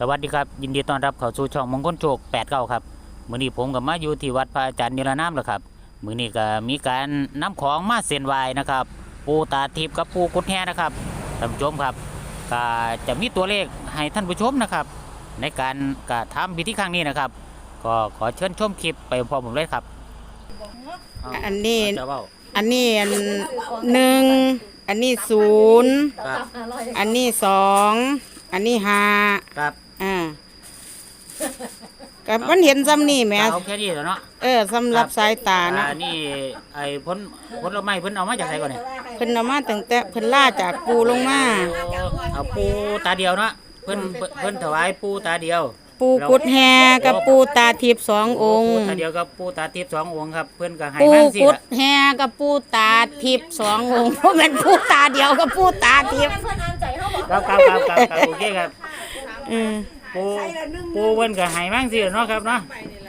สวัสดีครับ ยินดีต้อนรับเข้าสู่ช่องมงคลโชค8เก้าครับมื้อนี้ผมกับมาอยู่ที่วัดพระอาจารย์นิรนามแล้วครับมื้อนี้ก็มีการนำของมาเส้นไหวนะครับ ปูตาทิพย์กับปูกุดแฮนะครับท่านผู้ชมครับก็จะมีตัวเลขให้ท่านผู้ชมนะครับ ในการกระทำพิธีครั้งนี้นะครับ ก็ขอเชิญชมคลิปไปพร้อมผมเลยครับอันนี้จะเว้าอันนี้อันหนึ่งอันนี้ศูนย์ครับอันนี้สองอันนี้ห้าครับอ่า กับมันเห็นซ้ำนี่แหมเอาแค่นี้แล้วเนาะเออสำหรับสายตาเนาะอ่นี่ไอ้พ้นพ้นละไม้เพิ่นเอามาจากไหนก่อนเนี่ยเพิ่นเอามาตั้งแต่เพิ่นล่าจากปูลงมา เอาปูตาเดียวเนาะเพิ่นเพิ่นเพิ่นถวายปูตาเดียวปูกุดแฮกับปูตาทิพย์สององค์ ปูตาเดียวกับปูตาทิพย์สององค์ครับ เพิ่นก็ให้ปูมาสิกุดละแฮกับปูตาทิพย์สององค์เพราะมันปูตาเดียวกับปูตาทิพย์ครับครับครับครับครับโอเคครับ อืม ปูปูเพิ่นก็ให้มาสิละเนาะครับเนาะ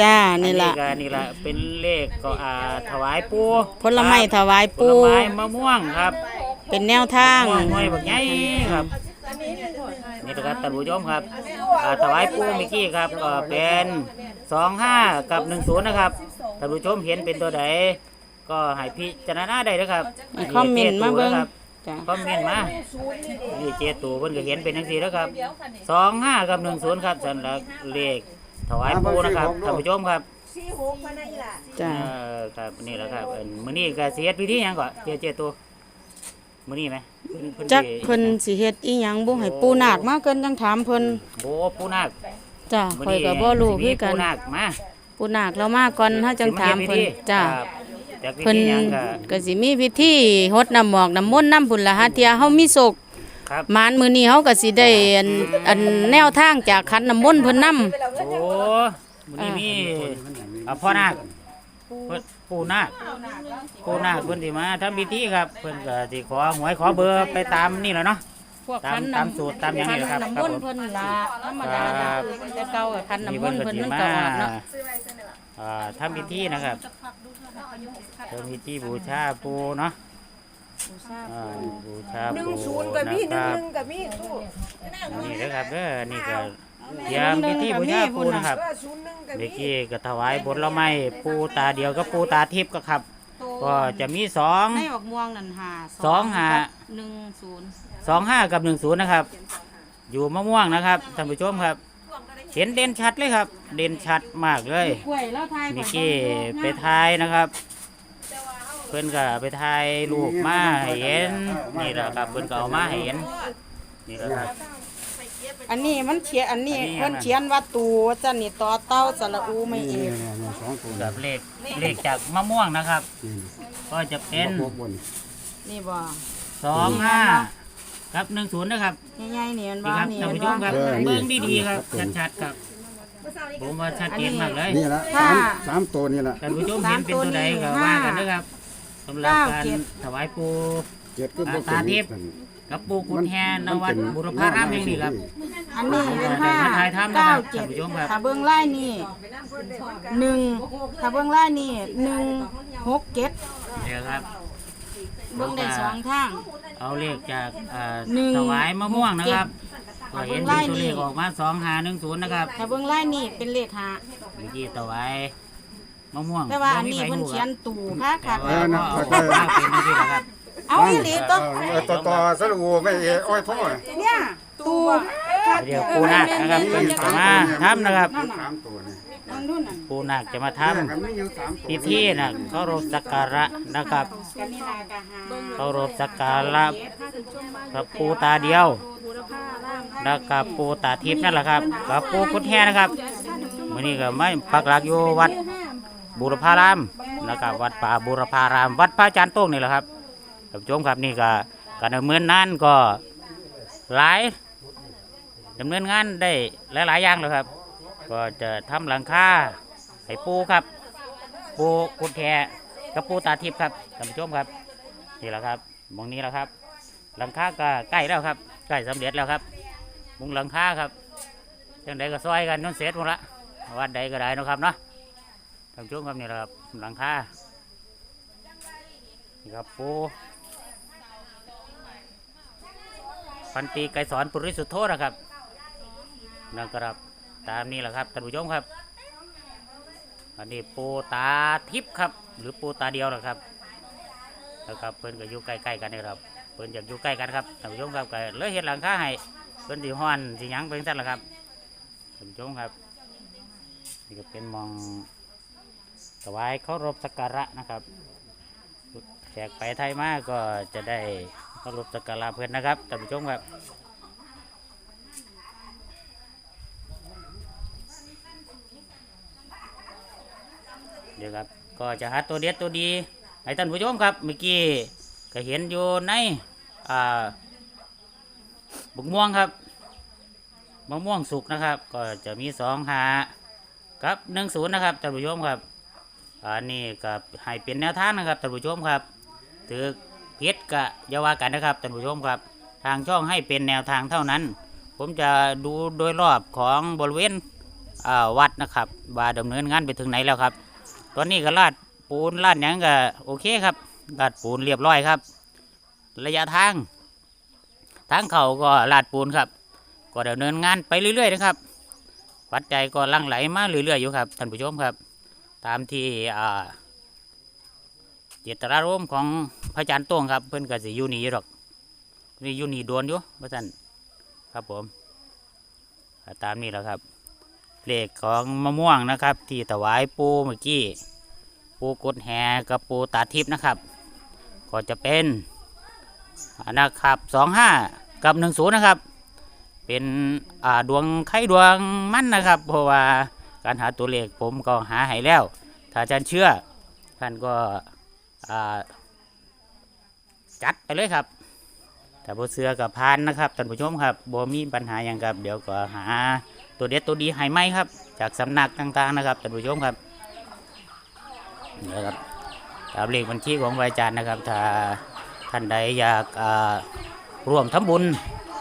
จ้านี่ล่ะอัก็นี่ล่ะเป็นเลขก็อ่าถวายปูผลไม้ถวายผปูลไม้มะม่วงครับเป็นแนวทางม่วงห้อยบักใหญ่ครับนี่นะครับท่านผู้ชมครับอ่าถวายปูเมื่อกี้ครับก็เป็น25กับ10นะครับท่านผู้ชมเห็นเป็นตัวใดก็ให้พิจารณาได้นะครับให้คอมเมนต์มาเบิ่งครับ จ้าคอมเมนต์มานี่เจตูเพิ่นก็เห็นเป็นจังซี่แล้วครับ25กับ10ครับสำหรับเลขถวายปูนะครับท่านผู้ชมครับจ้าเออครับนี่แหละครับเอิ่นมื้อนี้ก็สิเฮ็ดพิธีหยังก่อนเจเจตูมื้อนี้ไหมเพิ่นเพิ่นจักสิเพิ่นสิเฮ็ดอีหยังบ่ให้ปูนาคมาเกินจังถามเพิ่นโอ้ปูนาคจ้ามื้ข่อยก็บ่รู้สิคืมีอกันปูนาคมา ปูนาคเรามาก่อนเฮาจังถามเพิ่นจ้าครับ จากพิเพิ่นธีหยังก็ก็สิมีพิธีฮดน้ำหมอกน้ำมนต์น้ำพุ่นละหาเที่ยเฮามีโศกครับมานมื้อนี้เฮาก็สิได้อันอันแนวทางจากขันน้ำมนต์เพิ่นนำโอ้มื้อนี้มีอ่าพ่อนาคเพิ่นปูนาคปูนาคเพิ่นสิมาทำพิธีครับเพิ่นก็สิขอหวยขอเบอร์ไปตามนี่แหละเนาะพ วกตามขันตามสูตรตามหยังนี่แหละครับขันน้ำมนต์เพิ่นละธรรมดาครัล่ะบแต่เก่ากับขันนี่น้ำมเพิ่นนต์ก็เพิ่นสิมันมาก็ออกเนาะ อ่าทำพิธีนะครับทำพิธีบูชาปูเนาะอ่าบูชาหนึ่งปูศูนย์กับมีหนะนึ่งครับหนึ่งกับมีตู้นี่นะครับเด้อนี่ก็เตรียมพิธีบูชาปูนะครับเออศูนย์หนึ่งกับเมื่มีอกี้ก็ถวายบนละไม้ปูตาเดียวก็ปูตาทิพย์ก็ครับ ก็จะมีสอง ในออกม่วงนั่นหาสองหาหนึ่งศูนย์ สองห้ากับหนึ่งศูนย์นะครับ อยู่มะม่วงนะครับท่านผู้ชมครับ เห็นเด่นชัดเลยครับ เด่นชัดมากเลยกล้วยแล้วทายมิกกี้ไปทายนะครับ เพื่อนก็ไปทายรูปมาให้เห็นนี่แหละครับเพื่อนก็เอามาให้เห็นนี่แหละครับ อันนี้มันเขียนอันนี้อันนี้ เพิ่นเขียนว่าตูว่าจันนี่ต่อเต้าสระอูไม่เอกสองตัวกับเลขเลขจากมะม่วงนะครับก็จะเป็นพวกบนนี่บ่สองห้า กับหนึ่งศูนย์นะครับใหญ่ๆนี่มันนี่ว่าครับนี่ท่านมันผู้ชว่ามครับเบิ้งดีๆครับ ชัดๆครับ ผมว่าชัดเจนมากเลย นี่ละสามสามตัวนี่ละท่านผู้ชมเห็นเป็นตัวใดก็ว่ากันนะครับสำหรับการถวายปู เจ็ดก็บ่ตาทิพย์ กับปูกุฎแฮนนวัดบุรพารามแห่งนี้ครับ อันนี้เป็นห้ามาถ่ายทำนะครับเก้าเจ็ดท่านผู้ชมครับ ถ้าเบิ่งไล่นี่หนึ่งถ้าเบิ่งไล่นี่หนึ่งหกเจ็ดเดี๋ยวครับ เบิ่งได้สองทาง เอาเลขจากเอ่อหนึ่งถวายมะม่วงนะครับก็เห็นไล่เป็นตัวนี่เลขออกมาสองหาหนึ่งศูนย์นะครับถ้าเบิ่งไล่นี่เป็นเลขห้าเมื่อกี้ถวายมะม่วงแต่ว่าอันบ่มีนี้ใครเพิ่นรู้เขียนครับตู่ค่ะค่ะแต่ว่าก็ออกมาเป็นนี่สิครับเอาอีหลีก็ต่อต่อสรุปไม่เออ้อยโทษเนี่ยตู่เดี๋ยวปูนาคนะครับเป็นจะมาทำนะครับ สามตัวนี่ มันนู่นน่ะปูนาคจะมาทมันไม่อยู่สามำตัวพิธีนะเคารพสักการะนะครับ กันนี่ลากะหาเคารพสักการะพระปูตาเดียวแล้วกับปูตาทิพย์นั่นแหละครับกับปูกุดแฮนะครับมื่อนี้ก็ไม่ปักหลักอยู่วัดบุรพารามแล้วก็วัดป่าบุรพาราม วัดพระอาจารย์โต้งนี่แหละครับท่านผู้ชมครับนี่ก็การดำเนินงานก็หลายดำเนินงานได้หลายๆอย่างเลยครับ ก็จะทำหลังคาให้ปูครับ ปูกุดแฮกับปูตาทิพย์ครับท่านผู้ชมครับนี่แหละครับมองนี้แหละครับ หลังคาก็ใกล้แล้วครับใกล้สำเร็จแล้วครับมุงหลังคาครับจังใดก็ซอยกันจนเสร็จหมดละวัดใดก็ได้นะครับเนาะทางช่วงครับนี่แหละครับหลังคานี่ครับปูพันตีไกรสอนปุริสุทธโธนะครับนะครับ ตามนี้แหละครับท่านผู้ชมครับ อันนี้ปูตาทิพย์ครับ หรือปูตาเดียวนะครับนะครับเพิ่นก็อยู่ใกล้ๆกันนี่ครับเพิ่นอยากอยู่ใกล้กันครับท่านผู้ชมครับก็เลยเห็นหลังคาให้เพิ่นสิฮ้อนสิหยังเป็นสั่นละครับท่านผู้ชมครับนี่ก็เป็นมองถวายเคารพสักการะนะครับแขกไปไทยมากก็จะได้เคารพสักการะเพิ่อนนะครับท่านผู้ชมครับ เดี๋ยวครับ ก็จะหาตัวเด็ดตัวดีให้ท่านผู้ชมครับ เมื่อกี้ก็เห็นอยู่ในอ่าบุกม่วงครับมะม่วงสุกนะครับ ก็จะมีสองหากับหนึ่งศูนย์นะครับท่านผู้ชมครับอันนี้ก็ให้เป็นแนวทางนะครับท่านผู้ชมครับถือเพชรกะยาวากันนะครับท่านผู้ชมครับ ทางช่องให้เป็นแนวทางเท่านั้น ผมจะดูโดยรอบของบริเวณวัดนะครับว่าดำเนินงานไปถึงไหนแล้วครับ ตอนนี้ก็ลาดปูนลาดหยังก็โอเคครับลาดปูนเรียบร้อยครับ ระยะทางทางเขาก็ลาดปูนครับ ก็ดำเนินงานไปเรื่อยๆนะครับปัจจัยก็ลังไหลมาเรื่อยๆอยู่ครับท่านผู้ชมครับ ตามที่อ่าเจตนารมณ์ของพระอาจารย์ต้งครับเพื่อนก็สิอยู่นี่อยู่หรอกนี่ยูนีโดนอยู่พระท่านครับผม ตามนี้แหละครับ เลขของมะม่วงนะครับ ที่ถวายปูเมื่อกี้ ปูกุดแหกับปูตาทิพย์นะครับ ก็จะเป็นนะครับสองห้ากับหนึ่งศูนย์นะครับ เป็นดวงไข่ดวงมั่นนะครับ เพราะว่าการหาตัวเลขผมก็หาให้แล้ว ถ้าอาจารย์เชื่อท่านก็จัดไปเลยครับแต่บเสือกับพานนะครับท่านผู้ชมครับบ่มีปัญหาอย่างครับ เดี๋ยวก็หา ตัวเด็ดตัวดีให้ไหมครับ จากสำนักต่างๆนะครับท่านผู้ชมครับนี่ครับตามเลขบัญชีของอาจารย์นะครับ ถ้าท่านใดอยากอ่าร่วมทำบุญ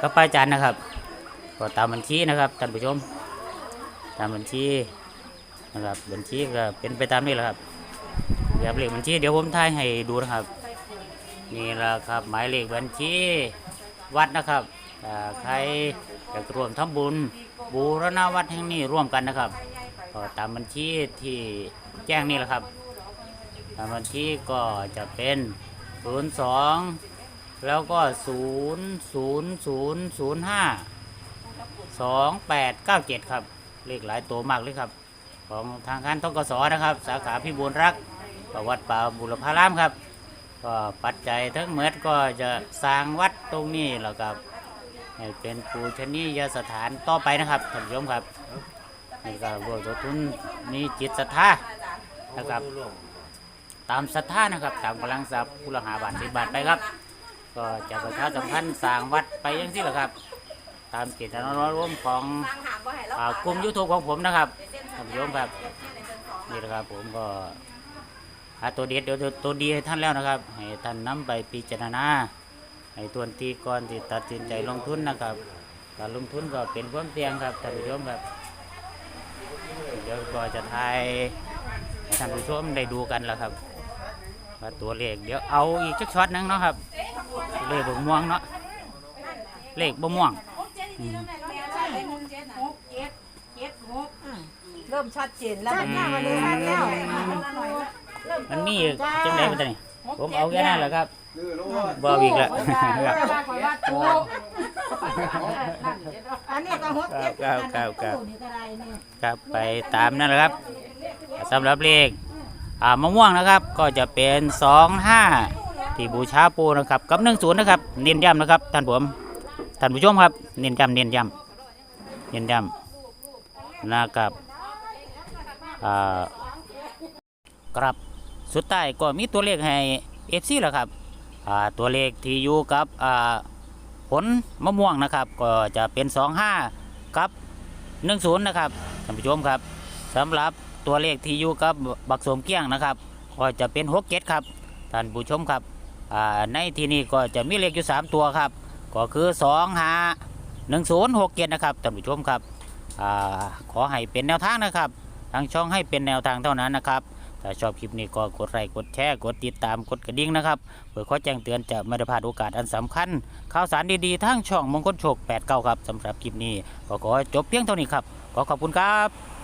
กับอาจารย์นะครับก็ตามบัญชีนะครับท่านผู้ชม ตามบัญชีนะครับบัญชีก็เป็นไปตามนี้แหละครับแบบเลขบัญชีเดี๋ยวผมถ่ายให้ดูนะครับนี่แหละครับหมายเลขบัญชีวัดนะครับถ้าใครอยากร่วมทำบุญ บูรณวัดแห่งนี้ร่วมกันนะครับก็ตามบัญชีที่แจ้งนี่แหละครับ ตามบัญชีก็จะเป็น 0 2 แล้วก็ 0 0 0 0 5 2 8 9 7 ครับ เลขหลายตัวมากเลยครับ ของทางการทกสนะครับ สาขาพิบูลรักประวัดป่าบุรพารามครับ ก็ปัจจัยทั้งหมดก็จะสร้างวัดตรงนี้แหละครับ ให้เป็นปูชนียสถานต่อไปนะครับท่านผู้ชมครับนี่ก็รวมทุนมีจิตศรัทธานะครับ ตามศรัทธานะครับ ตามกำลังทรัพย์ผู้ละหาบาทสิบบาทไปครับ ก็จะประชาสัมพันธ์สร้างวัดไปยังที่หละครับ ตามเจตนารมณ์ของอ่ากลุ่มยูทูบของผมนะครับท่านผู้ชมครับนี่แหละครับผมก็หาตัวเด็ดเดี๋ยวตัวดีให้ท่านแล้วนะครับ ให้ท่านนำไปพิจารณา ให้ทวนทีก่อนที่ตัดสินใจลงทุนนะครับการลงทุนก็เป็นความเสี่ยงครับท่านผู้ชมครับเดี๋ยวก็จะทายให้ท่านผู้ชมได้ดูกันแล้วครับว่าตัวเลขเดี๋ยวเอาอีกจักช็อตหนึงเนาะครับ เลขบม่วงเนาะเลขบม่วงอืมหกเจ็ดเจ็ดหกเริ่มชัดเจนแล้วชัดมันมากวันนี้ชัดแล้วหน่อยมันมีอีกจังไดมันตัวนี้ผมเอาแค่นั้นแหละครับ คือรู้บออีกแล้วปูอันนี้ก็หกเจ็ดครับครับครับนี่ก็ได้เนี่ยครับไปตามนั่นแหละครับสำหรับเลขอ่ามะม่วงนะครับ ก็จะเป็นสองห้าที่บูชาปูนะครับกับหนึ่งศูนย์นะครับ เน้นย้ำนะครับท่านผมท่านผู้ชมครับ เน้นย้ำเน้นย้ำเน้นย้ำนะครับอ่าครับสุดท้ายก็มีตัวเลขให้เอฟซีแหละครับอ่า ตัวเลขที่อยู่กับผลมะม่วงนะครับ ก็จะเป็นสองห้ากับหนึ่งศูนย์นะครับท่านผู้ชมครับสำหรับตัวเลขที่อยู่กับบักสมเกี้ยงนะครับ ก็จะเป็นหกเจ็ดครับท่านผู้ชมครับในที่นี้ก็จะมีเลขอยู่สามตัวครับ ก็คือสองห้าหนึ่งศูนย์หกเจ็ดนะครับท่านผู้ชมครับอขอให้เป็นแนวทางนะครับ ทางช่องให้เป็นแนวทางเท่านั้นนะครับ ถ้าชอบคลิปนี้ก็กดไลค์กดแชร์กดติดตามกดกระดิ่งนะครับเพื่อขอแจ้งเตือนจะไม่ได้พลาดโอกาสอันสำคัญ ข่าวสารดีๆทั้งช่องมงคลโชค89ครับสำหรับคลิปนี้ก็ขอจบเพียงเท่านี้ครับขอขอบคุณครับ